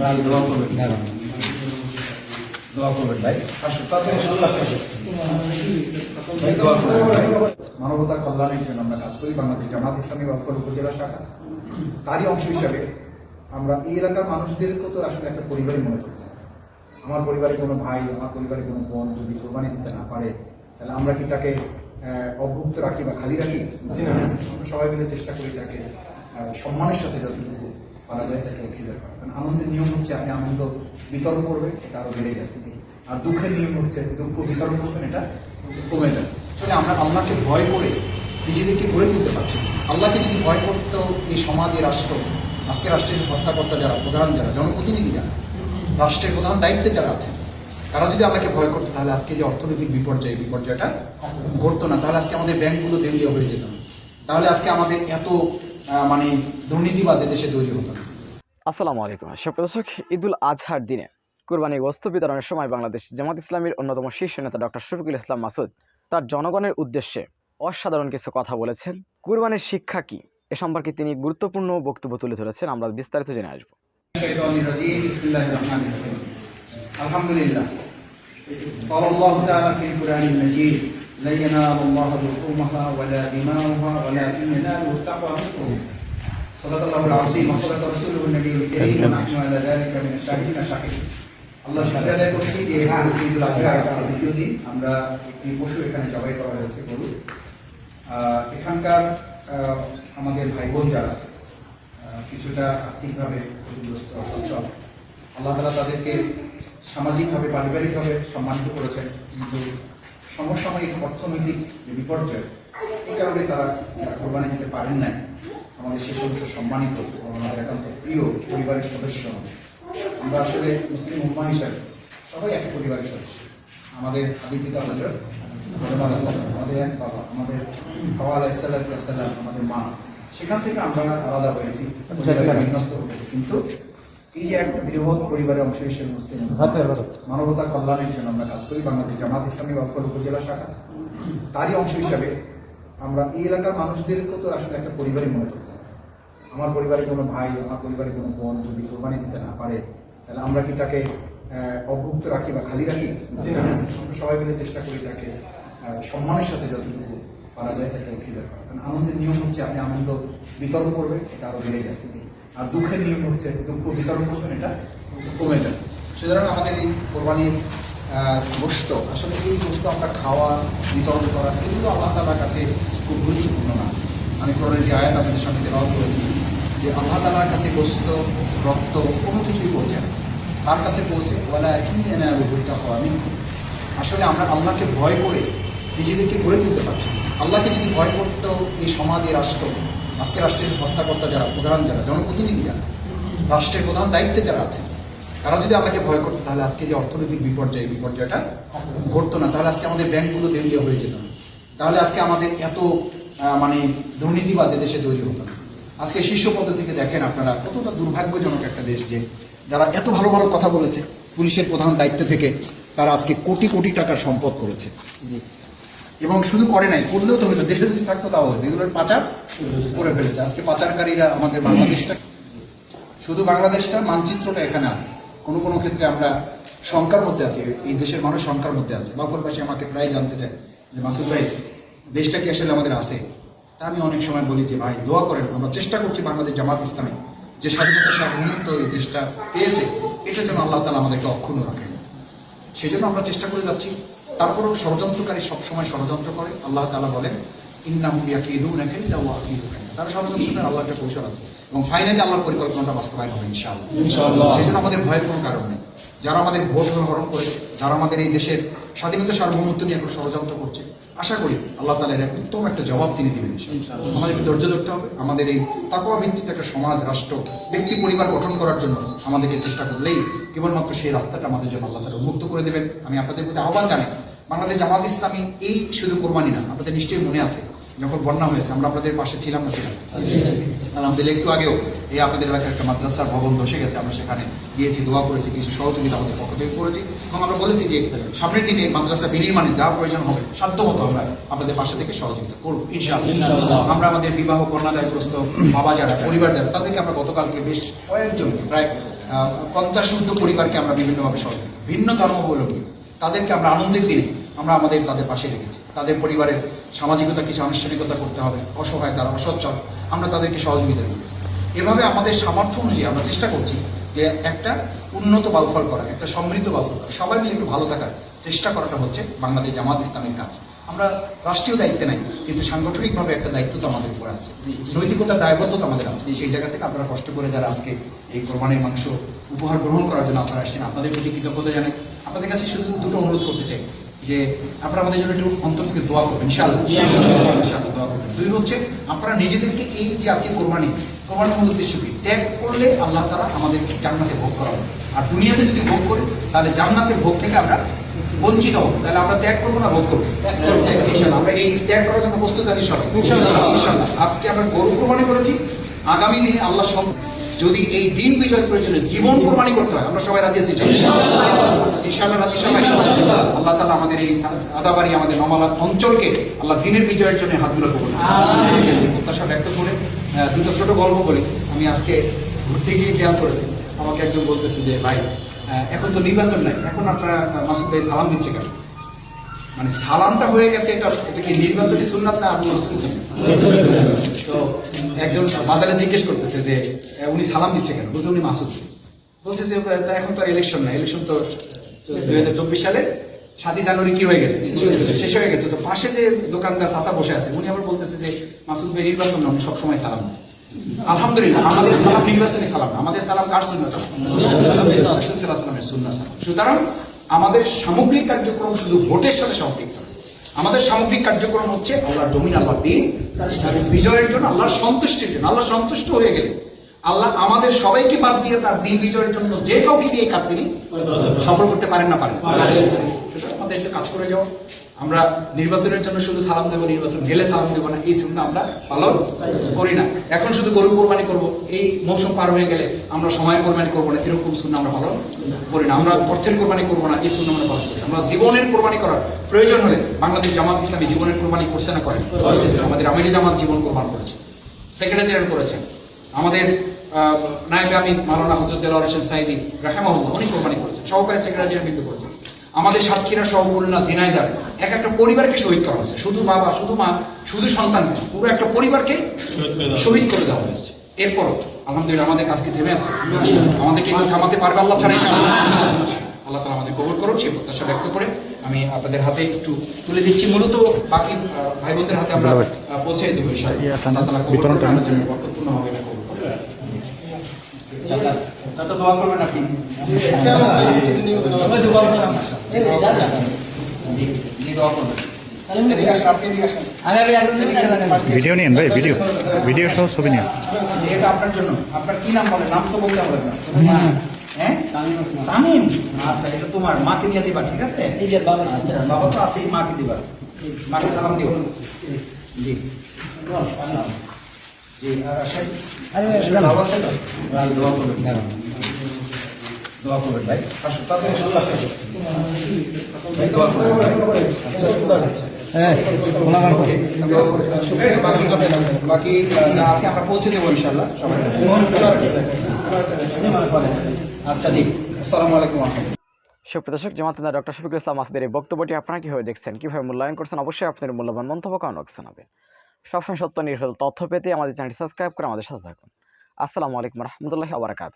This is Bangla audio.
দোয়া করবেন। দোয়া করবেন ভাই। আসো দোয়া করবেন। মানবতার কল্যাণের জন্য আমরা কাজ করি বাংলাদেশ জামাত ইসলামী বাফর উপজেলা শাখা। তারই অংশ হিসাবে আমরা এই এলাকার মানুষদেরকে তো আসলে একটা পরিবারই মনে করি আমার পরিবারে কোনো ভাই আমার পরিবারে কোনো বোন যদি কোরবানি দিতে না পারে তাহলে আমরা কি তাকে অভুক্ত রাখি বা খালি রাখি? সবাই মিলে চেষ্টা করি তাকে সম্মানের সাথে যতটুকু পারা যায় তাকে খিদার করা কারণ আনন্দের নিয়ম হচ্ছে আপনি আনন্দ বিতরণ করবেন, এটা আরও বেড়ে যাবে। আর দুঃখের নিয়ম হচ্ছে দুঃখ বিতরণ করবেন, এটা কমে যাবে। তাহলে আমরা আল্লাহকে ভয় করে নিজেদেরকে গড়ে তুলতে পারছি আল্লাহকে যদি ভয় করতো এই সমাজে রাষ্ট্র, আজকে রাষ্ট্রের হত্যাকর্তা যারা, প্রধান যারা, জনপ্রতিনিধি যারা, রাষ্ট্রের প্রধান দায়িত্বে যারা আছেন, তারা যদি আমাকে ভয় করতো, তাহলে আজকে যে অর্থনৈতিক বিপর্যয়, বিপর্যয়টা ঘটতো না। তাহলে আজকে আমাদের ব্যাংকগুলো দেউলিয়া হয়ে যেত না। তাহলে আজকে আমাদের এত মানে দুর্নীতিবাজ দেশে তৈরি হতো না। আসসালামু আলাইকুম সুপ্রিয় দর্শক ঈদুল আজহার দিনে কুরবানি গোস্ত বিতরণের সময় বাংলাদেশ জামাত ইসলামীর অন্যতম শীর্ষ নেতা ডক্টর শফিকুল ইসলাম মাসুদ তার জনগণের উদ্দেশ্যে অসাধারণ কিছু কথা বলেছেন কুরবানির শিক্ষা কি এ সম্পর্কে তিনি গুরুত্বপূর্ণ বক্তব্য তুলে ধরেছেন আমরা বিস্তারিত জেনে আসবো الشيطان الرجيم بسم الله الرحمن الرحيم الحمد لله قال الله تعالى في القرآن المجيد لن ينال الله لحومها ولا دماؤها ولكن يناله التقوى منكم صدق الله العظيم وصدق رسوله النبي الكريم ونحن على ذلك من الشاهدين الشاهدين আল্লাহ শুক্রিয়া আদায় করছি যে ঈদুল আজহা আজকে দ্বিতীয় দিন আমরা একটি পশু এখানে জবাই করা হয়েছে গরু আহ, এখানকার আহ, আমাদের ভাই বোন যারা আহ, কিছুটা আর্থিকভাবে ক্ষতিগ্রস্ত অসচ্ছল আল্লাহ তালা তাদেরকে সামাজিকভাবে পারিবারিকভাবে সম্মানিত করেছেন কিন্তু সমসাময়িক অর্থনৈতিক যে বিপর্যয় এই কারণে তারা আহ, কোরবানি দিতে পারেন নাই আমাদের সে সমস্ত সম্মানিত আমাদের একান্ত প্রিয় পরিবারের সদস্য। আমরা আসলে মুসলিম উম্মা হিসাবে সবাই এক পরিবারের সদস্য। আমাদের আদি পিতা হজরত আমাদের এক বাবা আমাদের হাওয়া আলাইসাল্লাম আমাদের মা। সেখান থেকে আমরা আলাদা হয়েছি বিন্যস্ত হয়েছি। কিন্তু এই যে একটা বৃহৎ পরিবারের অংশ হিসেবে মুসলিম মানবতা কল্যাণের জন্য আমরা কাজ করি বাংলাদেশ জামাত ইসলামী বাফর উপজেলা শাখা। তারই অংশ হিসাবে আমরা এই এলাকার মানুষদেরকে তো আসলে একটা পরিবারই মনে করি আমার পরিবারে কোনো ভাই, আমার পরিবারে কোনো বোন যদি কোরবানি দিতে না পারে, তাহলে আমরা কি তাকে অভুক্ত রাখি বা খালি রাখি? সবাই মিলে চেষ্টা করি তাকে সম্মানের সাথে যতটুকু পারা যায় তাকে খিদার করা কারণ আনন্দের নিয়ম হচ্ছে আপনি আনন্দ বিতরণ করবেন, এটা আরও বেড়ে যাবে আর দুঃখের নিয়ম হচ্ছে দুঃখ বিতরণ করবেন, এটা কমে যাবে। সুতরাং আমাদের এই কোরবানির গোস্ত আসলে এই গোস্ত আমরা খাওয়া, বিতরণ করা, এগুলো আল্লাহ তালার কাছে খুব গুরুত্বপূর্ণ না। আমি কোরআনের যে আয়াত আপনাদের সামনে তেলাওয়াত করেছি যে আল্লাহ তালার কাছে গোস্ত রক্ত কোনো কিছুই পৌঁছে না। তার কাছে পৌঁছে ওলা কি এনে বইটা হওয়া আমি আসলে আমরা আল্লাহকে ভয় করে নিজেদেরকে গড়ে তুলতে পারছি আল্লাহকে যদি ভয় করতো এই সমাজে রাষ্ট্র, আজকে রাষ্ট্রের হত্যাকর্তা যারা, প্রধান যারা, জনপ্রতিনিধি যারা, রাষ্ট্রের প্রধান দায়িত্বে যারা আছেন, তারা যদি আমাকে ভয় করতো, তাহলে আজকে যে অর্থনৈতিক বিপর্যয় বিপর্যয়টা ঘটতো না। তাহলে আজকে আমাদের ব্যাংকগুলো দেউলিয়া হয়ে যেত তাহলে আজকে আমাদের এত মানে দুর্নীতিবাজ দেশে তৈরি হতো না। আজকে শীর্ষ পদ থেকে দেখেন আপনারা কতটা দুর্ভাগ্যজনক একটা দেশ যে যারা এত ভালো ভালো কথা বলেছে পুলিশের প্রধান দায়িত্ব থেকে তারা আজকে কোটি কোটি টাকার সম্পদ করেছে। এবং শুধু করে নাই করলেও তো হইতো দেশে যদি থাকতো তাও হতো এগুলোর পাচার করে ফেলেছে। আজকে পাচারকারীরা আমাদের বাংলাদেশটা শুধু বাংলাদেশটা মানচিত্রটা এখানে আছে। কোনো কোনো ক্ষেত্রে আমরা শঙ্কার মধ্যে আছি এই দেশের মানুষ শঙ্কার মধ্যে আছে। বাকরবাসী আমাকে প্রায় জানতে চায় যে মাসুদ ভাই দেশটা কি আসলে আমাদের আছে? তা আমি অনেক সময় বলি যে ভাই দোয়া করেন আমরা চেষ্টা করছি বাংলাদেশ জামাত ইসলামে যে স্বাধীনতা সার্বভৌমত্ব এই দেশটা পেয়েছে এটা যেন আল্লাহ তালা আমাদেরকে অক্ষুণ্ণ রাখেন। সেই জন্য আমরা চেষ্টা করে যাচ্ছি। তারপরেও ষড়যন্ত্রকারী সবসময় ষড়যন্ত্র করে। আল্লাহ তালা বলেন ইন্নাহুলিয়া কে দু নাকি তারা ষড়যন্ত্রকার আল্লাহ একটা কৌশল আছে। এবং ফাইনালি আল্লাহর পরিকল্পনাটা বাস্তবায়ন হবে ইনশাআল্লাহ। সেই জন্য আমাদের ভয়ের কোনো কারণ নেই। যারা আমাদের ভোট হরণ করে যারা আমাদের এই দেশের স্বাধীনতা সার্বভৌমত্ব নিয়ে এখন ষড়যন্ত্র করছে আশা করি আল্লাহ তালা এর উত্তম একটা জবাব তিনি দিবেন। আমাদেরকে ধৈর্য ধরতে হবে, আমাদের এই তাকওয়া ভিত্তিক একটা সমাজ, রাষ্ট্র, ব্যক্তি, পরিবার গঠন করার জন্য আমাদেরকে চেষ্টা করলেই কেবলমাত্র সেই রাস্তাটা আমাদের জন্য আল্লাহ তালা উন্মুক্ত করে দেবেন আমি আপনাদের প্রতি আহ্বান জানাই, বাংলাদেশ জামাত ইসলামী এই শুধু কোরবানি না, আপনাদের নিশ্চয়ই মনে আছে যখন বন্যা হয়েছে আমরা আপনাদের পাশে ছিলাম না ছিলাম আলহামদুলিল্লাহ একটু আগেও এই আপনাদের এলাকার একটা মাদ্রাসার ভবন ধসে গেছে আমরা সেখানে গিয়েছি দোয়া করেছি কিছু সহযোগিতা আমাদের পক্ষ থেকে করেছি। এবং আমরা বলেছি যে সামনের দিনে মাদ্রাসা বিনির্মাণে যা প্রয়োজন হবে সাধ্য মতো আমরা আপনাদের পাশে থেকে সহযোগিতা করব ইনশাআল্লাহ। আমরা আমাদের বিবাহ কন্যাদায়গ্রস্ত বাবা যারা পরিবার যারা তাদেরকে আমরা গতকালকে বেশ কয়েকজনকে প্রায় পঞ্চাশ ঊর্ধ্ব পরিবারকে আমরা বিভিন্নভাবে সহযোগিতা ভিন্ন ধর্মাবলম্বী তাদেরকে আমরা আনন্দের দিনে আমরা আমাদের তাদের পাশে রেখেছি। তাদের পরিবারের সামাজিকতা কিছু আনুষ্ঠানিকতা করতে হবে। অসহায় তারা অসচ্ছল আমরা তাদেরকে সহযোগিতা দিয়েছি এভাবে আমাদের সামর্থ্য অনুযায়ী আমরা চেষ্টা করছি যে একটা উন্নত বাউফল করা একটা সমৃদ্ধ বাউফল করা। সবাই মিলে একটু ভালো থাকার চেষ্টা করাটা হচ্ছে বাংলাদেশ জামাত ইসলামের কাজ। আমরা রাষ্ট্রীয় দায়িত্বে নাই কিন্তু সাংগঠনিকভাবে একটা দায়িত্ব তো আমাদের উপর আছে। নৈতিকতার দায়বদ্ধতা আমাদের আছে। সেই জায়গা থেকে আপনারা কষ্ট করে যারা আজকে এই কোরবানির মাংস উপহার গ্রহণ করার জন্য আপনারা আসছেন আপনাদের প্রতি কৃতজ্ঞতা জানাই। আপনাদের কাছে শুধু দুটো অনুরোধ করতে চাই। যে আপনারা আমাদের জন্য একটু অন্তর থেকে দোয়া করবেন ইনশাআল্লাহ ইনশাআল্লাহ দোয়া করবেন। দুই হচ্ছে আপনারা নিজেদেরকে এই যে আজকে কোরবানি কোরবানির মূল উদ্দেশ্য কি? ত্যাগ করলে আল্লাহ তারা আমাদেরকে জান্নাতে ভোগ করাবে আর দুনিয়াতে যদি ভোগ করি তাহলে জান্নাতের ভোগ থেকে আমরা বঞ্চিত হব। তাহলে আমরা ত্যাগ করব না ভোগ করব? ইনশাআল্লাহ আমরা এই ত্যাগ করার জন্য প্রস্তুত আছি সবাই। ইনশাআল্লাহ। আজকে আমরা গরু কোরবানি করেছি। আগামী দিনে আল্লাহ সব যদি এই দিন বিজয় প্রয়োজনে জীবন কোরবানি করতে হয় আমরা সবাই রাজি আছি ইনশাআল্লাহ। রাজি সবাই। আল্লাহ আমাদের এই আদাবাড়ি আমাদের নমালা অঞ্চলকে আল্লাহ দিনের বিজয়ের জন্য হাতগুলো করুন প্রত্যাশা ব্যক্ত করে দুটো ছোট গল্প বলি। আমি আজকে ঘুরতে গিয়ে খেয়াল করেছি। আমাকে একজন বলতেছে যে ভাই এখন তো নির্বাচন নাই। এখন আপনারা মাসুদ ভাই সালাম দিচ্ছে কেন? মানে সালামটা হয়ে গেছে এটা এটা কি নির্বাচনী সুন্নাত না রসুল তো একজন বাজারে জিজ্ঞেস করতেছে যে উনি সালাম দিচ্ছে কেন? বলছে উনি মাসুদ। বলছে যে এখন তো ইলেকশন না ইলেকশন তো দুই হাজার চব্বিশ সালে। সাতই জানুয়ারি কি হয়ে গেছে? শেষ হয়ে গেছে। তো পাশে যে দোকানদার চাষা বসে আছে উনি আবার বলতেছে যে মাসুদ ভাই নির্বাচন না উনি সবসময় সালাম আলহামদুলিল্লাহ আমাদের সালাম নির্বাচনী সালাম আমাদের সালাম কার সুন্নাত? সালাম সুতরাং আমাদের সামগ্রিক কার্যক্রম শুধু ভোটের সাথে সম্পৃক্ত আমাদের সামগ্রিক কার্যক্রম হচ্ছে আল্লাহ জমিন আল্লাহ দিন বিজয়ের জন্য আল্লাহর সন্তুষ্টির জন্য আল্লাহ সন্তুষ্ট হয়ে গেলে। আল্লাহ আমাদের সবাইকে বাদ দিয়ে তার দিন বিজয়ের জন্য যে কাউকে দিয়ে কাজ তিনি সফল করতে পারেন না পারেন। আমাদের কাজ করে যাও। আমরা নির্বাচনের জন্য শুধু সালাম দেবো, নির্বাচন গেলে সালাম দেবো না, এই সুন্না আমরা পালন করি না। এখন শুধু গরু কোরবানি করব, এই মৌসুম পার হয়ে গেলে আমরা সময়ের কোরবানি করব না এরকম সুন্না আমরা পালন করি না। আমরা অর্থের কোরবানি করব না, এই সুন্না আমরা পালন করি আমরা জীবনের কোরবানি করার প্রয়োজন হলে বাংলাদেশ জামাত ইসলামী জীবনের কোরবানি করছে না করেন আমাদের আমিরি জামাত জীবন কোরবান করেছে। সেক্রেটারি করেছেন আমাদের আমিন মাওলানা হজরতুল হোসেন সাইদি রাহেমাহুল্লাহ, উনি কোরবানি করেছেন। সহকারী সেক্রেটারি কিন্তু করেছেন। আমাদের সাতক্ষীরা সহ খুলনা ঝিনাইদার এক একটা পরিবারকে শহীদ করা হয়েছে। শুধু বাবা শুধু মা শুধু সন্তান পুরো একটা পরিবারকে শহীদ করে দেওয়া হয়েছে। এরপরও আলহামদুলিল্লাহ আমাদের কাজকে থেমে আছে। আমাদেরকে কেউ থামাতে পারবে আল্লাহ ছাড়াই আল্লাহ তালা আমাদের কবর করুন সেই প্রত্যাশা ব্যক্ত করে আমি আপনাদের হাতে একটু তুলে দিচ্ছি। মূলত বাকি ভাই বোনদের হাতে আমরা আহ, পৌঁছে দেবো কবুল করুন, জন্য করুন। চাচা, চাচা দোয়া করবেন দোয়া করবেন। আপনি। ভিডিও নিন ভাই ভিডিও ভিডিও সহ ছবি নিন এটা আপনার জন্য। আপনার কি নাম বলেন? নাম তো বলতে হবে না। হ্যাঁ। তামিম আচ্ছা এটা তোমার মাকে দিয়ে দিবা ঠিক আছে? আচ্ছা বাবা তো আছেই মাকে দিবা। মাকে সালাম দিও। জি। জি আর ভালো তো? দোয়া করবেন দোয়া করবেন ভাই। আসো তাড়াতাড়ি আসো কাছে আসো ভাই, দোয়া করবেন ভাই। আচ্ছা, দোয়া বাকি যা আছে আমরা পৌঁছে দেবো ইনশাল্লাহ সবাই আচ্ছা জি। আসসালামু আলাইকুম সুপ্রদর্শক ডক্টর শফিকুল ইসলাম মাসুদের এই বক্তব্যটি আপনারা কীভাবে দেখছেন? কীভাবে মূল্যায়ন করছেন? অবশ্যই আপনাদের মূল্যবান মন্তব্য কমেন্ট জানাবেন। সবসময় সত্য নির্ভুল তথ্য পেতে আমাদের চ্যানেলটি সাবস্ক্রাইব করে আমাদের সাথে থাকুন। আসসালামু আলাইকুম রহমতুল্লাহ আবরাকাত